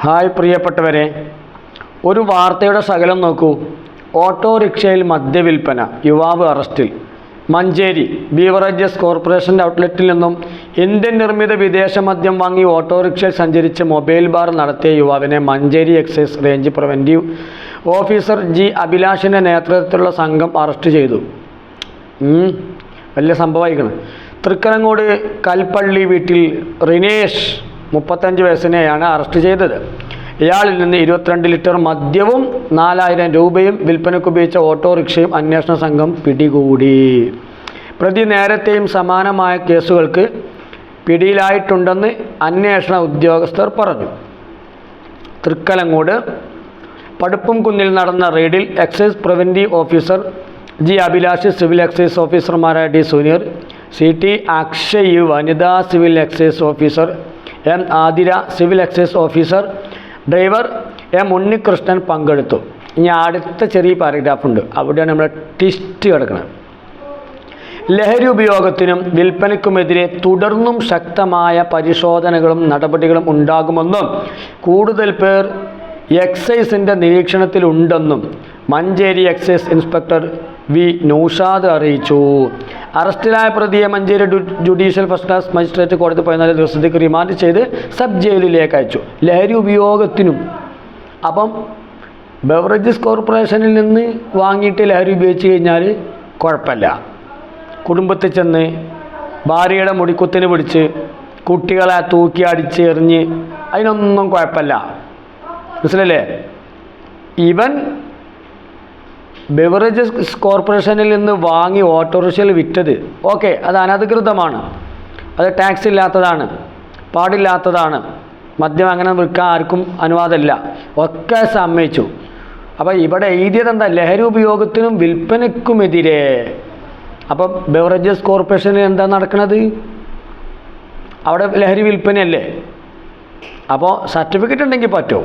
Hi പ്രിയപ്പെട്ടവരെ ഒരു വാർത്തയുടെ ശകലം നോക്കൂ. ഓട്ടോറിക്ഷയിൽ മദ്യവിൽപ്പന യുവാവ് അറസ്റ്റിൽ. മഞ്ചേരി ബീവറേജസ് കോർപ്പറേഷന്റെ ഔട്ട്ലെറ്റിൽ നിന്നും ഇന്ത്യൻ നിർമ്മിത വിദേശ മദ്യം വാങ്ങി ഓട്ടോറിക്ഷയിൽ സഞ്ചരിച്ച് മൊബൈൽ ബാർ നടത്തിയ യുവാവിനെ Manjeri excise range preventive officer G അഭിലാഷിന്റെ നേതൃത്വത്തിലുള്ള സംഘം അറസ്റ്റ് ചെയ്തു. വലിയ സംഭവമായിരിക്കണം. തൃക്കനങ്ങോട് കൽപ്പള്ളി വീട്ടിൽ റിനേഷ് മുപ്പത്തഞ്ച് വയസ്സിനെയാണ് അറസ്റ്റ് ചെയ്തത്. ഇയാളിൽ നിന്ന് ഇരുപത്തിരണ്ട് ലിറ്റർ മദ്യവും നാലായിരം രൂപയും വിൽപ്പനയ്ക്ക് ഉപയോഗിച്ച ഓട്ടോറിക്ഷയും അന്വേഷണ സംഘം പിടികൂടി. പ്രതി നേരത്തെയും സമാനമായ കേസുകൾക്ക് പിടിയിലായിട്ടുണ്ടെന്ന് അന്വേഷണ ഉദ്യോഗസ്ഥർ പറഞ്ഞു. തൃക്കലങ്ങോട് പടുപ്പും കുന്നിൽ നടന്ന റെയ്ഡിൽ excise preventive officer G Abhilash civil excise ഓഫീസർമാരായ D Suneer C T Akshay വനിതാ civil excise officer M Athira civil excise officer driver M Unnikrishnan പങ്കെടുത്തു. ഇനി അടുത്ത ചെറിയ പാരഗ്രാഫ് ഉണ്ട്. അവിടെയാണ് നമ്മൾ ടിസ്റ്റ് കിടക്കുന്നത് ലഹരി ഉപയോഗത്തിനും വിൽപ്പനയ്ക്കുമെതിരെ തുടർന്നും ശക്തമായ പരിശോധനകളും നടപടികളും ഉണ്ടാകുമെന്നും കൂടുതൽ പേർ എക്സൈസിന്റെ നിരീക്ഷണത്തിലുണ്ടെന്നും Manjeri excise inspector V Naushad അറിയിച്ചു. അറസ്റ്റിലായ പ്രതിയെ Manjeri judicial first class magistrate കോടതി പതിനാല് ദിവസത്തേക്ക് റിമാൻഡ് ചെയ്ത് സബ് ജയിലിലേക്ക് അയച്ചു. ലഹരി ഉപയോഗത്തിനും. അപ്പം ബവറേജസ് കോർപ്പറേഷനിൽ നിന്ന് വാങ്ങിയിട്ട് ലഹരി ഉപയോഗിച്ച് കഴിഞ്ഞാൽ കുഴപ്പമില്ല. കുടുംബത്തിൽ ചെന്ന് ഭാര്യയുടെ മുടിക്കുത്തിന് പിടിച്ച് കുട്ടികളെ തൂക്കി അടിച്ച് എറിഞ്ഞ് അതിനൊന്നും കുഴപ്പമില്ല. മനസ്സിലല്ലേ? ഇവൻ ബെവറേജസ് കോർപ്പറേഷനിൽ നിന്ന് വാങ്ങി ഓട്ടോറിക്ഷയിൽ വിറ്റത്. ഓക്കെ അത് അനധികൃതമാണ്. അത് ടാക്സ് ഇല്ലാത്തതാണ്. പാടില്ലാത്തതാണ്. മദ്യം അങ്ങനെ വിൽക്കാൻ ആർക്കും അനുവാദമില്ല. ഒക്കെ സമ്മതിച്ചു. അപ്പോൾ ഇവിടെ എഴുതിയത് എന്താ? ലഹരി ഉപയോഗത്തിനും വിൽപ്പനയ്ക്കുമെതിരെ. അപ്പം ബെവറേജസ് കോർപ്പറേഷനിൽ എന്താ നടക്കുന്നത് അവിടെ ലഹരി വിൽപ്പനയല്ലേ? അപ്പോൾ സർട്ടിഫിക്കറ്റ് ഉണ്ടെങ്കിൽ പറ്റുമോ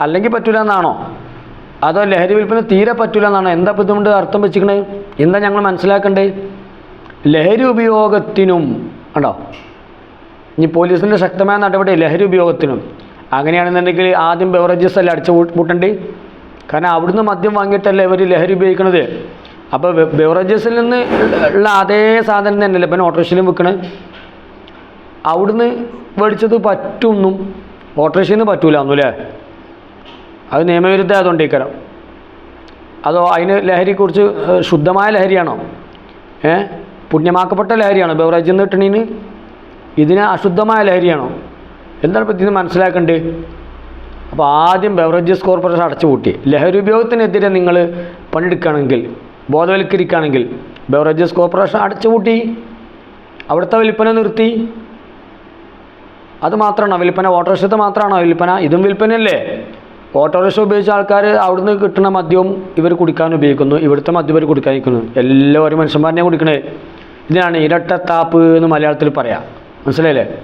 അല്ലെങ്കിൽ പറ്റൂല എന്നാണോ അതോ ലഹരി വിൽപ്പന തീരെ പറ്റില്ല എന്നാണ്? എന്താ ബുദ്ധിമുട്ട്? അർത്ഥം വെച്ചിരിക്കണേ? എന്താ ഞങ്ങൾ മനസ്സിലാക്കണ്ടേ? ലഹരി ഉപയോഗത്തിനും ഉണ്ടോ ഇനി പോലീസിന്റെ ശക്തമായ നടപടി ലഹരി ഉപയോഗത്തിനും. അങ്ങനെയാണെന്നുണ്ടെങ്കിൽ ആദ്യം ബെവറേജസ് അല്ലേ അടിച്ചു പൂട്ടണ്ടേ കാരണം അവിടുന്ന് മദ്യം വാങ്ങിയിട്ടല്ലേ ഇവർ ലഹരി ഉപയോഗിക്കണത്? അപ്പോൾ ബെവറേജസിൽ നിന്ന് ഉള്ള അതേ സാധനം തന്നെയല്ലേ ഇപ്പം ഓട്ടോറിക്ഷയിലും വിൽക്കണേ? അവിടുന്ന് മേടിച്ചത് പറ്റുമെന്നും ഓട്ടോറിക്ഷയിൽ നിന്ന് പറ്റൂല ഒന്നും അല്ലേ? അത് നിയമവിരുദ്ധ കരം. അതോ അതിന് ലഹരിയെക്കുറിച്ച് ഏഹ്, ശുദ്ധമായ ലഹരിയാണോ? ഏ പുണ്യമാക്കപ്പെട്ട ലഹരിയാണോ? ബെവറേജിൽ നിന്ന് കിട്ടണീന് ഇതിന് അശുദ്ധമായ ലഹരിയാണോ? എന്താണ് ഇപ്പം ഇതിന് മനസ്സിലാക്കേണ്ടത്? അപ്പോൾ ആദ്യം ബെവറേജസ് കോർപ്പറേഷൻ അടച്ചു അടച്ചുപൂട്ടി ലഹരി ഉപയോഗത്തിനെതിരെ നിങ്ങൾ പണിയെടുക്കുകയാണെങ്കിൽ ബോധവൽക്കരിക്കുകയാണെങ്കിൽ ബെവറേജസ് കോർപ്പറേഷൻ അടച്ചു അടച്ചുപൂട്ടി അവിടുത്തെ വിൽപ്പന നിർത്തി. അത് മാത്രമാണോ? വിൽപ്പന ഓട്ടോറിക്ഷത്തെ മാത്രമാണോ വിൽപ്പന? ഇതും വിൽപ്പനയല്ലേ? ഓട്ടോറിക്ഷ ഉപയോഗിച്ച ആൾക്കാർ അവിടുന്ന് കിട്ടുന്ന മദ്യവും ഇവർ കുടിക്കാൻ ഉപയോഗിക്കുന്നു. ഇവിടുത്തെ മദ്യം ഇവർ കുടിക്കാൻ നിൽക്കുന്നു എല്ലാവരും മനുഷ്യന്മാരനെ കുടിക്കണേ. ഇതിനാണ് ഇരട്ടത്താപ്പ് എന്ന് മലയാളത്തിൽ പറയാം. മനസ്സിലായില്ലേ?